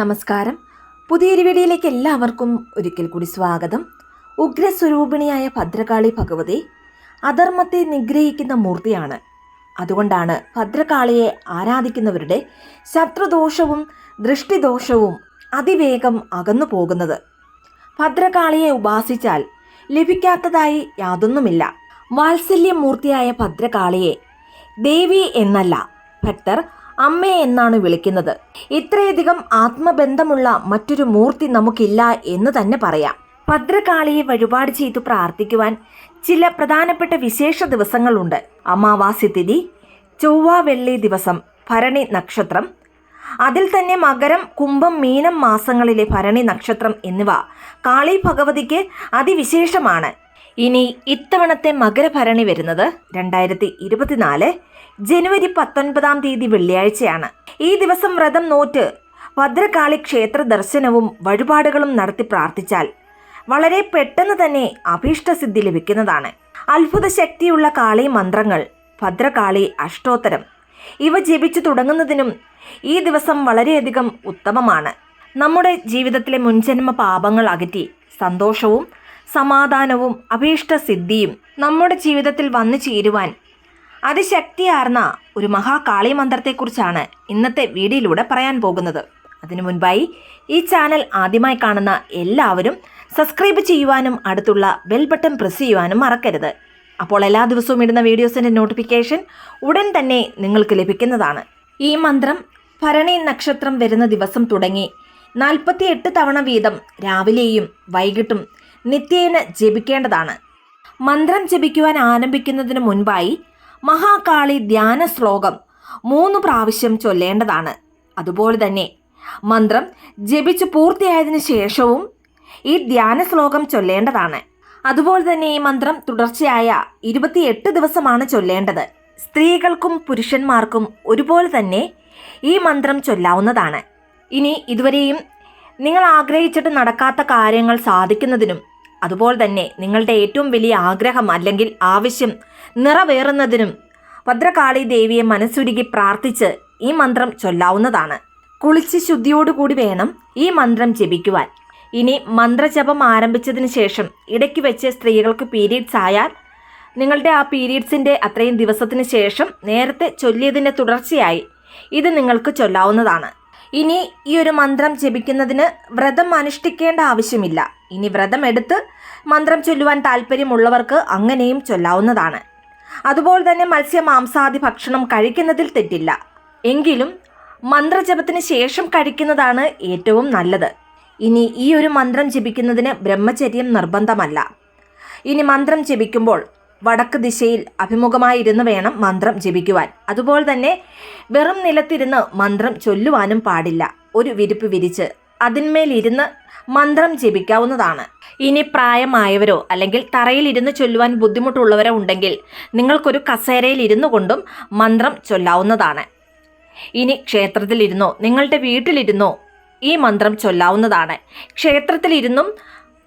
നമസ്കാരം. പുതിയൊരു വീഡിയോയിലേക്ക് എല്ലാവർക്കും ഒരിക്കൽ കൂടി സ്വാഗതം. ഉഗ്രസ്വരൂപിണിയായ ഭദ്രകാളി ഭഗവതി അധർമ്മത്തെ നിഗ്രഹിക്കുന്ന മൂർത്തിയാണ്. അതുകൊണ്ടാണ് ഭദ്രകാളിയെ ആരാധിക്കുന്നവരുടെ ശത്രുദോഷവും ദൃഷ്ടിദോഷവും അതിവേഗം അകന്നു പോകുന്നത്. ഭദ്രകാളിയെ ഉപാസിച്ചാൽ ലഭിക്കാത്തതായി യാതൊന്നുമില്ല. വാത്സല്യമൂർത്തിയായ ഭദ്രകാളിയെ ദേവി എന്നല്ല ഭക്തർ അമ്മ എന്നാണ് വിളിക്കുന്നത്. ഇത്രയധികം ആത്മബന്ധമുള്ള മറ്റൊരു മൂർത്തി നമുക്കില്ല എന്ന് തന്നെ പറയാം. ഭദ്രകാളിയെ വഴിപാട് ചെയ്തു പ്രാർത്ഥിക്കുവാൻ ചില പ്രധാനപ്പെട്ട വിശേഷ ദിവസങ്ങളുണ്ട്. അമാവാസി തിഥി ചൊവ്വ വെള്ളി ദിവസം ഭരണി നക്ഷത്രം. അതിൽ തന്നെ മകരം കുംഭം മീനം മാസങ്ങളിലെ ഭരണി നക്ഷത്രം എന്നിവ കാളി ഭഗവതിക്ക് അതിവിശേഷമാണ്. ഇനി ഇത്തവണത്തെ മകരഭരണി വരുന്നത് രണ്ടായിരത്തി ഇരുപത്തിനാല് ജനുവരി പത്തൊൻപതാം തീയതി വെള്ളിയാഴ്ചയാണ്. ഈ ദിവസം വ്രതം നോറ്റ് ഭദ്രകാളി ക്ഷേത്ര ദർശനവും വഴിപാടുകളും നടത്തി പ്രാർത്ഥിച്ചാൽ വളരെ പെട്ടെന്ന് തന്നെ അഭീഷ്ടസിദ്ധി ലഭിക്കുന്നതാണ്. അത്ഭുത ശക്തിയുള്ള കാളി മന്ത്രങ്ങൾ ഭദ്രകാളി അഷ്ടോത്തരം ഇവ ജപിച്ചു തുടങ്ങുന്നതിനും ഈ ദിവസം വളരെയധികം ഉത്തമമാണ്. നമ്മുടെ ജീവിതത്തിലെ മുൻജന്മ പാപങ്ങൾ അകറ്റി സന്തോഷവും സമാധാനവും അഭീഷ്ട സിദ്ധിയും നമ്മുടെ ജീവിതത്തിൽ വന്നു ചേരുവാൻ അതിശക്തിയാർന്ന ഒരു മഹാകാളി മന്ത്രത്തെക്കുറിച്ചാണ് ഇന്നത്തെ വീഡിയോയിലൂടെ പറയാൻ പോകുന്നത്. അതിനു മുൻപായി ഈ ചാനൽ ആദ്യമായി കാണുന്ന എല്ലാവരും സബ്സ്ക്രൈബ് ചെയ്യുവാനും അടുത്തുള്ള ബെൽ ബട്ടൺ പ്രസ് ചെയ്യുവാനും മറക്കരുത്. അപ്പോൾ എല്ലാ ദിവസവും ഇടുന്ന വീഡിയോസിന്റെ നോട്ടിഫിക്കേഷൻ ഉടൻ തന്നെ നിങ്ങൾക്ക് ലഭിക്കുന്നതാണ്. ഈ മന്ത്രം ഭരണി നക്ഷത്രം വരുന്ന ദിവസം തുടങ്ങി നാൽപ്പത്തിയെട്ട് തവണ വീതം രാവിലെയും വൈകിട്ടും നിത്യേന ജപിക്കേണ്ടതാണ്. മന്ത്രം ജപിക്കുവാൻ ആരംഭിക്കുന്നതിന് മുൻപായി മഹാകാളി ധ്യാന ശ്ലോകം മൂന്ന് പ്രാവശ്യം ചൊല്ലേണ്ടതാണ്. അതുപോലെ തന്നെ മന്ത്രം ജപിച്ച് പൂർത്തിയായതിനു ശേഷവും ഈ ധ്യാന ശ്ലോകം ചൊല്ലേണ്ടതാണ്. അതുപോലെ തന്നെ ഈ മന്ത്രം തുടർച്ചയായ ഇരുപത്തിയെട്ട് ദിവസമാണ് ചൊല്ലേണ്ടത്. സ്ത്രീകൾക്കും പുരുഷന്മാർക്കും ഒരുപോലെ തന്നെ ഈ മന്ത്രം ചൊല്ലാവുന്നതാണ്. ഇനി ഇതുവരെയും നിങ്ങൾ ആഗ്രഹിച്ചിട്ട് നടക്കാത്ത കാര്യങ്ങൾ സാധിക്കുന്നതിനും അതുപോലെ തന്നെ നിങ്ങളുടെ ഏറ്റവും വലിയ ആഗ്രഹം അല്ലെങ്കിൽ ആവശ്യം നിറവേറുന്നതിനും ഭദ്രകാളി ദേവിയെ മനസ്സുരുകി പ്രാർത്ഥിച്ച് ഈ മന്ത്രം ചൊല്ലാവുന്നതാണ്. കുളിച്ച് ശുദ്ധിയോടുകൂടി വേണം ഈ മന്ത്രം ജപിക്കുവാൻ. ഇനി മന്ത്രജപം ആരംഭിച്ചതിന് ശേഷം ഇടയ്ക്ക് വെച്ച് സ്ത്രീകൾക്ക് പീരീഡ്സ് ആയാൽ നിങ്ങളുടെ ആ പീരീഡ്സിന്റെ അത്രയും ദിവസത്തിന് ശേഷം നേരത്തെ ചൊല്ലിയതിന്റെ തുടർച്ചയായി ഇത് നിങ്ങൾക്ക് ചൊല്ലാവുന്നതാണ്. ഇനി ഈ ഒരു മന്ത്രം ജപിക്കുന്നതിന് വ്രതം അനുഷ്ഠിക്കേണ്ട ആവശ്യമില്ല. ഇനി വ്രതം എടുത്ത് മന്ത്രം ചൊല്ലുവാൻ താല്പര്യമുള്ളവർക്ക് അങ്ങനെയും ചൊല്ലാവുന്നതാണ്. അതുപോലെ തന്നെ മത്സ്യ മാംസാദി ഭക്ഷണം കഴിക്കുന്നതിൽ തെറ്റില്ല. എങ്കിലും മന്ത്രജപത്തിന് ശേഷം കഴിക്കുന്നതാണ് ഏറ്റവും നല്ലത്. ഇനി ഈ ഒരു മന്ത്രം ജപിക്കുന്നതിന് ബ്രഹ്മചര്യം നിർബന്ധമല്ല. ഇനി മന്ത്രം ജപിക്കുമ്പോൾ വടക്ക് ദിശയിൽ അഭിമുഖമായിരുന്ന് വേണം മന്ത്രം ജപിക്കുവാൻ. അതുപോലെ തന്നെ വെറും നിലത്തിരുന്ന് മന്ത്രം ചൊല്ലുവാനും പാടില്ല. ഒരു വിരിപ്പ് വിരിച്ച് അതിന്മേലിരുന്ന് മന്ത്രം ജപിക്കാവുന്നതാണ്. ഇനി പ്രായമായവരോ അല്ലെങ്കിൽ തറയിൽ ഇരുന്ന് ചൊല്ലുവാൻ ബുദ്ധിമുട്ടുള്ളവരോ ഉണ്ടെങ്കിൽ നിങ്ങൾക്കൊരു കസേരയിൽ ഇരുന്നു കൊണ്ടും മന്ത്രം ചൊല്ലാവുന്നതാണ്. ഇനി ക്ഷേത്രത്തിലിരുന്നോ നിങ്ങളുടെ വീട്ടിലിരുന്നോ ഈ മന്ത്രം ചൊല്ലാവുന്നതാണ്. ക്ഷേത്രത്തിലിരുന്നും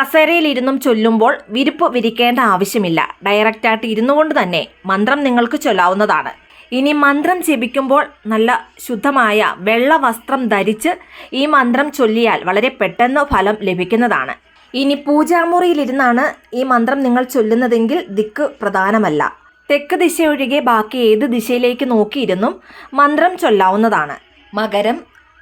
കസേരയിലിരുന്നും ചൊല്ലുമ്പോൾ വിരിപ്പ് വിരിക്കേണ്ട ആവശ്യമില്ല. ഡയറക്റ്റായിട്ട് ഇരുന്നു കൊണ്ട് തന്നെ മന്ത്രം നിങ്ങൾക്ക് ചൊല്ലാവുന്നതാണ്. ഇനി മന്ത്രം ജപിക്കുമ്പോൾ നല്ല ശുദ്ധമായ വെള്ള വസ്ത്രം ധരിച്ച് ഈ മന്ത്രം ചൊല്ലിയാൽ വളരെ പെട്ടെന്ന് ഫലം ലഭിക്കുന്നതാണ്. ഇനി പൂജാമുറിയിലിരുന്നാണ് ഈ മന്ത്രം നിങ്ങൾ ചൊല്ലുന്നതെങ്കിൽ ദിക്ക് പ്രധാനമല്ല. തെക്ക് ദിശ ഒഴികെ ബാക്കി ഏത് ദിശയിലേക്ക് നോക്കിയിരുന്നും മന്ത്രം ചൊല്ലാവുന്നതാണ്. മകരം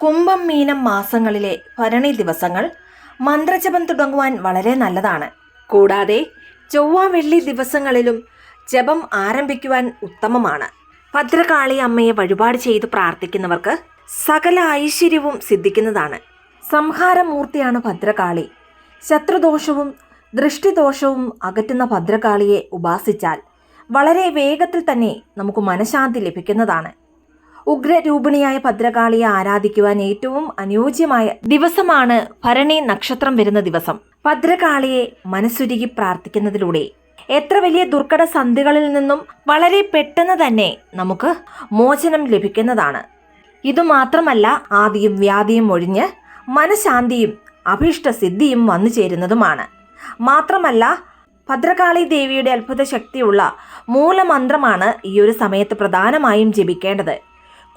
കുംഭം മീനം മാസങ്ങളിലെ ഭരണി ദിവസങ്ങൾ മന്ത്രജപം തുടങ്ങുവാൻ വളരെ നല്ലതാണ്. കൂടാതെ ചൊവ്വ വെള്ളി ദിവസങ്ങളിലും ജപം ആരംഭിക്കുവാൻ ഉത്തമമാണ്. ഭദ്രകാളി അമ്മയെ വഴിപാട് ചെയ്ത് പ്രാർത്ഥിക്കുന്നവർക്ക് സകല ഐശ്വര്യവും സിദ്ധിക്കുന്നതാണ്. സംഹാരമൂർത്തിയാണ് ഭദ്രകാളി. ശത്രുദോഷവും ദൃഷ്ടിദോഷവും അകറ്റുന്ന ഭദ്രകാളിയെ ഉപാസിച്ചാൽ വളരെ വേഗത്തിൽ തന്നെ നമുക്ക് മനഃശാന്തി ലഭിക്കുന്നതാണ്. ഉഗ്രരൂപിണിയായ ഭദ്രകാളിയെ ആരാധിക്കുവാൻ ഏറ്റവും അനുയോജ്യമായ ദിവസമാണ് ഭരണി നക്ഷത്രം വരുന്ന ദിവസം. ഭദ്രകാളിയെ മനസ്സുരുകി പ്രാർത്ഥിക്കുന്നതിലൂടെ എത്ര വലിയ ദുർഘട സന്ധികളിൽ നിന്നും വളരെ പെട്ടെന്ന് തന്നെ നമുക്ക് മോചനം ലഭിക്കുന്നതാണ്. ഇതുമാത്രമല്ല ആദിയും വ്യാധിയും ഒഴിഞ്ഞ് മനഃശാന്തിയും അഭീഷ്ട സിദ്ധിയും വന്നു ചേരുന്നതുമാണ്. മാത്രമല്ല ഭദ്രകാളി ദേവിയുടെ അത്ഭുത ശക്തിയുള്ള മൂലമന്ത്രമാണ് ഈ ഒരു സമയത്ത് പ്രധാനമായും ജപിക്കേണ്ടത്.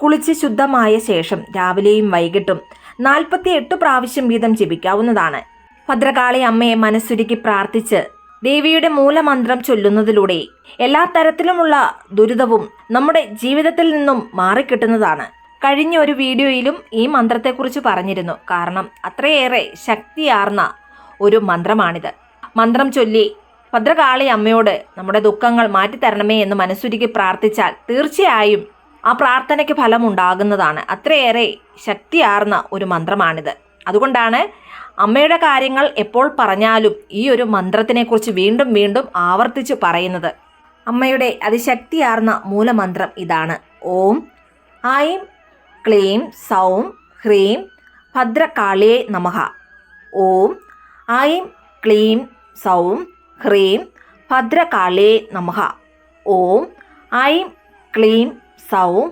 കുളിച്ച് ശുദ്ധമായ ശേഷം രാവിലെയും വൈകിട്ടും നാൽപ്പത്തി എട്ട് പ്രാവശ്യം വീതം ജപിക്കാവുന്നതാണ്. ഭദ്രകാളി അമ്മയെ മനസ്സുരുക്കി പ്രാർത്ഥിച്ച് ദേവിയുടെ മൂലമന്ത്രം ചൊല്ലുന്നതിലൂടെ എല്ലാ തരത്തിലുമുള്ള ദുരിതവും നമ്മുടെ ജീവിതത്തിൽ നിന്നും മാറിക്കിട്ടുന്നതാണ്. കഴിഞ്ഞ ഒരു വീഡിയോയിലും ഈ മന്ത്രത്തെക്കുറിച്ച് പറഞ്ഞിരുന്നു. കാരണം അത്രയേറെ ശക്തിയാർന്ന ഒരു മന്ത്രമാണിത്. മന്ത്രം ചൊല്ലി ഭദ്രകാളി അമ്മയോട് നമ്മുടെ ദുഃഖങ്ങൾ മാറ്റിത്തരണമേ എന്ന് മനസ്സുരുക്കി പ്രാർത്ഥിച്ചാൽ തീർച്ചയായും ആ പ്രാർത്ഥനയ്ക്ക് ഫലമുണ്ടാകുന്നതാണ്. അത്രയേറെ ശക്തിയാർന്ന ഒരു മന്ത്രമാണിത്. അതുകൊണ്ടാണ് അമ്മയുടെ കാര്യങ്ങൾ എപ്പോൾ പറഞ്ഞാലും ഈ ഒരു മന്ത്രത്തിനെക്കുറിച്ച് വീണ്ടും വീണ്ടും ആവർത്തിച്ച് പറയുന്നത്. അമ്മയുടെ അതിശക്തിയാർന്ന മൂലമന്ത്രം ഇതാണ്. ഓം ഐം ക്ലീം സൗം ഹ്രീം ഭദ്രകാളിയെ നമഹ ഓം ഐം ക്ലീം സൗം ഹ്രീം ഭദ്രകാളിയെ നമഹ ഓം ഐം ക്ലീം സൗം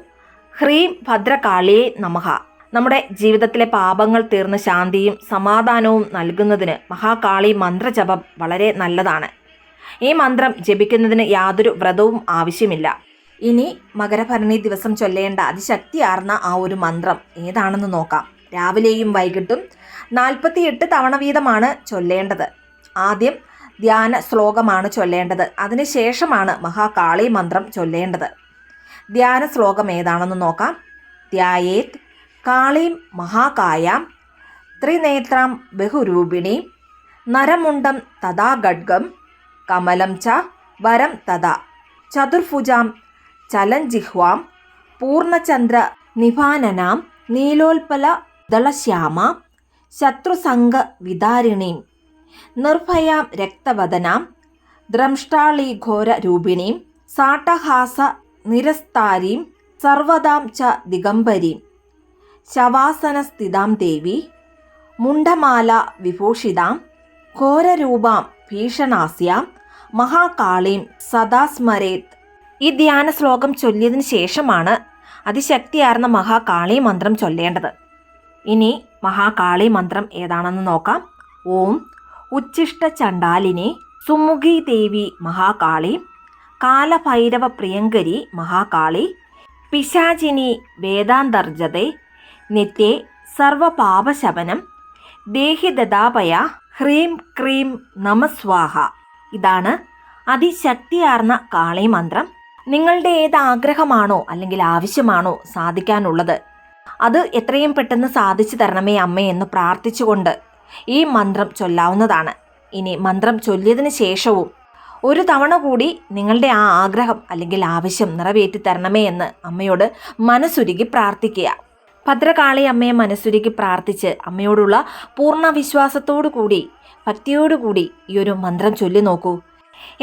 ഹ്രീം ഭദ്രകാളിയെ നമഃ. നമ്മുടെ ജീവിതത്തിലെ പാപങ്ങൾ തീർന്ന് ശാന്തിയും സമാധാനവും നൽകുന്നതിന് മഹാകാളി മന്ത്രജപം വളരെ നല്ലതാണ്. ഈ മന്ത്രം ജപിക്കുന്നതിന് യാതൊരു വ്രതവും ആവശ്യമില്ല. ഇനി മകരഭരണി ദിവസം ചൊല്ലേണ്ട അതിശക്തിയാർന്ന ആ ഒരു മന്ത്രം ഏതാണെന്ന് നോക്കാം. രാവിലെയും വൈകിട്ടും നാൽപ്പത്തിയെട്ട് തവണ വീതമാണ് ചൊല്ലേണ്ടത്. ആദ്യം ധ്യാന ശ്ലോകമാണ് ചൊല്ലേണ്ടത്. അതിനുശേഷമാണ് മഹാകാളി മന്ത്രം ചൊല്ലേണ്ടത്. ധ്യാന ശ്ലോകം ഏതാണെന്ന് നോക്കാം. ധ്യായേത് കാളീം മഹാകായാം ത്രിനേത്രാം ബഹുരൂപിണീം നരമുണ്ടം തഥാ ഖഡ്ഗം കമലം ച വരം തഥാ ചതുർഭുജാം ചലഞ്ജിഹ്വാം പൂർണചന്ദ്ര നിഭാനനാം നീലോൽപല ദളശ്യാമ ശത്രുസംഗ വിദാരിണീം നിർഭയാം രക്തവദനാം ദ്രംഷ്ടാളീഘോര രൂപിണീം സാട്ടഹാസ നിരസ്താരീം സർവദാം ച ദിഗംബരീം. ശവാസനസ്ഥിതാം ദേവി മുണ്ടമാല വിഭൂഷിതാം ഘോരരൂപാം ഭീഷണാസ്യാം മഹാകാളീം സദാസ്മരേത്. ഈ ധ്യാന ശ്ലോകം ചൊല്ലിയതിന് ശേഷമാണ് അതിശക്തിയാർന്ന മഹാകാളി മന്ത്രം ചൊല്ലേണ്ടത്. ഇനി മഹാകാളി മന്ത്രം ഏതാണെന്ന് നോക്കാം. ഓം ഉച്ഛിഷ്ട ചണ്ടാലിനി സുമുഖി ദേവി മഹാകാളി കാലഭൈരവ പ്രിയങ്കരി മഹാകാളി പിശാചിനി വേദാന്തർജതെ നിത്യേ സർവപാപശമനം ദേഹി ദദാപയ ഹ്രീം ക്രീം നമസ്വാഹ. ഇതാണ് അതിശക്തിയാർന്ന കാളി മന്ത്രം. നിങ്ങളുടെ ഏത് ആഗ്രഹമാണോ അല്ലെങ്കിൽ ആവശ്യമാണോ സാധിക്കാനുള്ളത് അത് എത്രയും പെട്ടെന്ന് സാധിച്ചു തരണമേ അമ്മേ എന്ന് പ്രാർത്ഥിച്ചുകൊണ്ട് ഈ മന്ത്രം ചൊല്ലാവുന്നതാണ്. ഇനി മന്ത്രം ചൊല്ലിയതിന് ശേഷവും ഒരു തവണ കൂടി നിങ്ങളുടെ ആ ആഗ്രഹം അല്ലെങ്കിൽ ആവശ്യം നിറവേറ്റി തരണമേ എന്ന് അമ്മയോട് മനസ്സുരുകി പ്രാർത്ഥിക്കുക. ഭദ്രകാളി അമ്മയെ മനസ്സുരുക്കി പ്രാർത്ഥിച്ച് അമ്മയോടുള്ള പൂർണ വിശ്വാസത്തോടു കൂടി ഭക്തിയോടുകൂടി ഈ ഒരു മന്ത്രം ചൊല്ലി നോക്കൂ.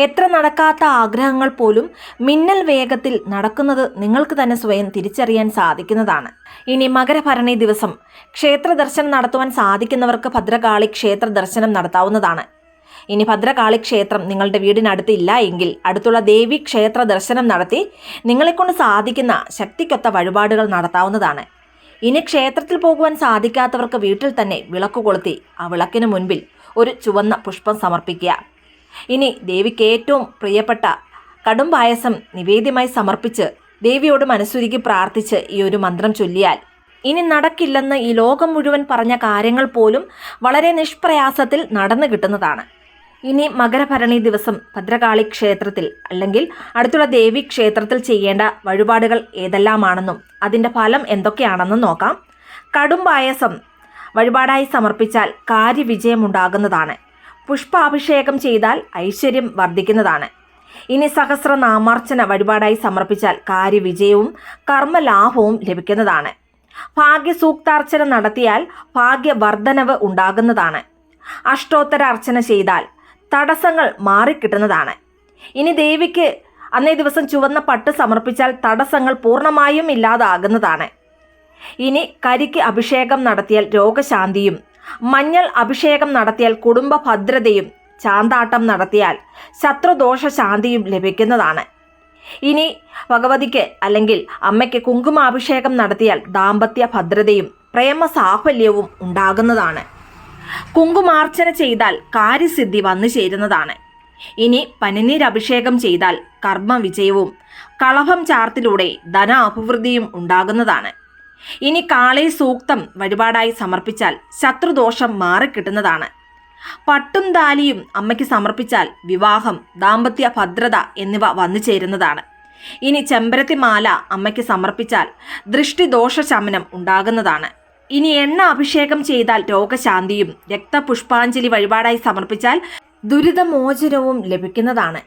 എത്ര നടക്കാത്ത ആഗ്രഹങ്ങൾ പോലും മിന്നൽ വേഗത്തിൽ നടക്കുന്നത് നിങ്ങൾക്ക് തന്നെ സ്വയം തിരിച്ചറിയാൻ സാധിക്കുന്നതാണ്. ഇനി മകരഭരണി ദിവസം ക്ഷേത്ര ദർശനം നടത്തുവാൻ സാധിക്കുന്നവർക്ക് ഭദ്രകാളി ക്ഷേത്ര ദർശനം നടത്താവുന്നതാണ്. ഇനി ഭദ്രകാളി ക്ഷേത്രം നിങ്ങളുടെ വീടിനടുത്ത് ഇല്ല എങ്കിൽ അടുത്തുള്ള ദേവി ക്ഷേത്ര ദർശനം നടത്തി നിങ്ങളെക്കൊണ്ട് സാധിക്കുന്ന ശക്തിക്കൊത്ത വഴിപാടുകൾ നടത്താവുന്നതാണ്. ഇനി ക്ഷേത്രത്തിൽ പോകുവാൻ സാധിക്കാത്തവർക്ക് വീട്ടിൽ തന്നെ വിളക്ക് കൊളുത്തി ആ വിളക്കിന് മുൻപിൽ ഒരു ചുവന്ന പുഷ്പം സമർപ്പിക്കുക. ഇനി ദേവിക്ക് ഏറ്റവും പ്രിയപ്പെട്ട കടും പായസം നിവേദ്യമായി സമർപ്പിച്ച് ദേവിയോട് മനസ്സുരുക്കി പ്രാർത്ഥിച്ച് ഈ ഒരു മന്ത്രം ചൊല്ലിയാൽ ഇനി നടക്കില്ലെന്ന് ഈ ലോകം മുഴുവൻ പറഞ്ഞ കാര്യങ്ങൾ പോലും വളരെ നിഷ്പ്രയാസത്തിൽ നടന്നു കിട്ടുന്നതാണ്. ഇനി മകരഭരണി ദിവസം ഭദ്രകാളി ക്ഷേത്രത്തിൽ അല്ലെങ്കിൽ അടുത്തുള്ള ദേവി ക്ഷേത്രത്തിൽ ചെയ്യേണ്ട വഴിപാടുകൾ ഏതെല്ലാമാണെന്നും അതിന്റെ ഫലം എന്തൊക്കെയാണെന്നും നോക്കാം. കടും പായസം വഴിപാടായി സമർപ്പിച്ചാൽ കാര്യവിജയമുണ്ടാകുന്നതാണ്. പുഷ്പാഭിഷേകം ചെയ്താൽ ഐശ്വര്യം വർദ്ധിക്കുന്നതാണ്. ഇനി സഹസ്രനാമാർച്ചന വഴിപാടായി സമർപ്പിച്ചാൽ കാര്യവിജയവും കർമ്മലാഭവും ലഭിക്കുന്നതാണ്. ഭാഗ്യസൂക്താർച്ചന നടത്തിയാൽ ഭാഗ്യവർദ്ധനവ് ഉണ്ടാകുന്നതാണ്. അഷ്ടോത്തര അർച്ചന ചെയ്താൽ തടസ്സങ്ങൾ മാറിക്കിട്ടുന്നതാണ്. ഇനി ദേവിക്ക് അന്നേ ദിവസം ചുവന്ന പട്ട് സമർപ്പിച്ചാൽ തടസ്സങ്ങൾ പൂർണമായും ഇല്ലാതാകുന്നതാണ്. ഇനി കരിക്ക് അഭിഷേകം നടത്തിയാൽ രോഗശാന്തിയും മഞ്ഞൾ അഭിഷേകം നടത്തിയാൽ കുടുംബ ഭദ്രതയും ചാന്താട്ടം നടത്തിയാൽ ശത്രുദോഷ ശാന്തിയും ലഭിക്കുന്നതാണ്. ഇനി ഭഗവതിക്ക് അല്ലെങ്കിൽ അമ്മയ്ക്ക് കുങ്കുമാഭിഷേകം നടത്തിയാൽ ദാമ്പത്യ ഭദ്രതയും പ്രേമ സാഫല്യവും ഉണ്ടാകുന്നതാണ്. കുങ്കുമാർച്ചന ചെയ്താൽ കാര്യസിദ്ധി വന്നു ചേരുന്നതാണ്. ഇനി പനിനീരഭിഷേകം ചെയ്താൽ കർമ്മവിജയവും കളഭം ചാർത്തിലൂടെ ധന അഭിവൃദ്ധിയും ഉണ്ടാകുന്നതാണ്. ഇനി കാളി സൂക്തം വഴിപാടായി സമർപ്പിച്ചാൽ ശത്രുദോഷം മാറിക്കിട്ടുന്നതാണ്. പട്ടും താലിയും അമ്മയ്ക്ക് സമർപ്പിച്ചാൽ വിവാഹം ദാമ്പത്യ ഭദ്രത എന്നിവ വന്നു ചേരുന്നതാണ്. ഇനി ചെമ്പരത്തി മാല അമ്മയ്ക്ക് സമർപ്പിച്ചാൽ ദൃഷ്ടിദോഷ ശമനം ഉണ്ടാകുന്നതാണ്. ഇനി എണ്ണ അഭിഷേകം ചെയ്താൽ രോഗശാന്തിയും രക്തപുഷ്പാഞ്ജലി വഴിപാടായി സമർപ്പിച്ചാൽ ദുരിതമോചനവും ലഭിക്കുന്നതാണ്.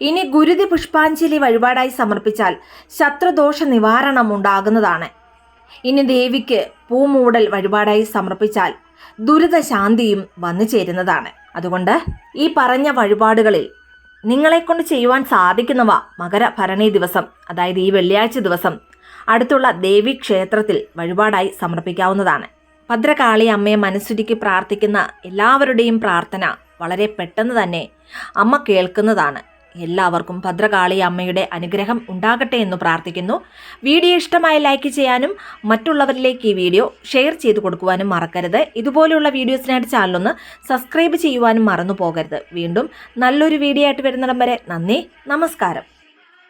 ഇനി ഗുരുതി പുഷ്പാഞ്ജലി വഴിപാടായി സമർപ്പിച്ചാൽ ശത്രുദോഷ നിവാരണം ഉണ്ടാകുന്നതാണ്. ഇനി ദേവിക്ക് പൂമൂടൽ വഴിപാടായി സമർപ്പിച്ചാൽ ദുരിതശാന്തിയും വന്നു ചേരുന്നതാണ്. അതുകൊണ്ട് ഈ പറഞ്ഞ വഴിപാടുകളിൽ നിങ്ങളെക്കൊണ്ട് ചെയ്യുവാൻ സാധിക്കുന്നവ മകരഭരണി ദിവസം അതായത് ഈ വെള്ളിയാഴ്ച ദിവസം അടുത്തുള്ള ദേവി ക്ഷേത്രത്തിൽ വഴിപാടായി സമർപ്പിക്കാവുന്നതാണ്. ഭദ്രകാളി അമ്മയെ മനസ്സുരുക്കി പ്രാർത്ഥിക്കുന്ന എല്ലാവരുടെയും പ്രാർത്ഥന വളരെ പെട്ടെന്ന് തന്നെ അമ്മ കേൾക്കുന്നതാണ്. എല്ലാവർക്കും ഭദ്രകാളി അമ്മയുടെ അനുഗ്രഹം ഉണ്ടാകട്ടെ എന്ന് പ്രാർത്ഥിക്കുന്നു. വീഡിയോ ഇഷ്ടമായി ലൈക്ക് ചെയ്യാനും മറ്റുള്ളവരിലേക്ക് ഈ വീഡിയോ ഷെയർ ചെയ്തു കൊടുക്കുവാനും മറക്കരുത്. ഇതുപോലെയുള്ള വീഡിയോസിനായിട്ട് ചാനലൊന്ന് സബ്സ്ക്രൈബ് ചെയ്യുവാനും മറന്നു പോകരുത് വീണ്ടും നല്ലൊരു വീഡിയോ ആയിട്ട് വരുന്നിടം വരെ നന്ദി നമസ്കാരം.